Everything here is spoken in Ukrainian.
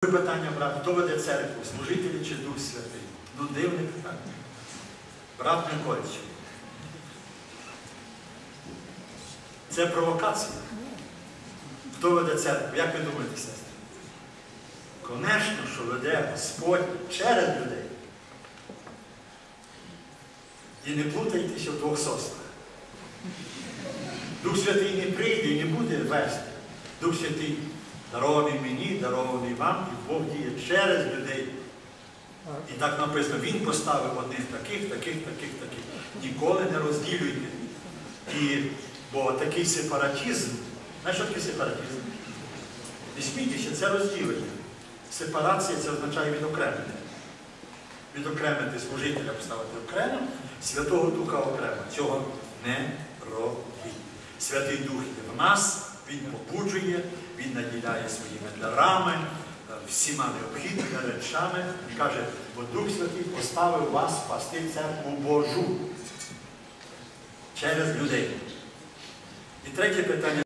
Питання, брат, хто веде церкву, служителі чи Дух Святий? Ну, дивне питання. Брат Микольчик. Це провокація. Хто веде церкву? Як ви думаєте, сестри? Конечно, що веде Господь через людей. І не плутайтеся в двох соснах. Дух Святий не прийде і не буде вести. Дух Святий дарований мені, дарований вам, і Бог діє через людей. І так написано, Він поставив одних таких, таких, таких, таких. Ніколи не розділюйте. І, бо такий сепаратизм, знаєш, що таке сепаратизм? Не смійтеся, це розділення. Сепарація це означає відокремити. Відокремити служителя, поставити окремо, Святого Духа окремо. Цього не робіть. Святий Дух є в нас, Він побуджує, Він наділяє своїми дарами, е, всіма необхідними речами. І каже, бо Дух Святий поставив вас спасти церкву Божу через людей. І третє питання.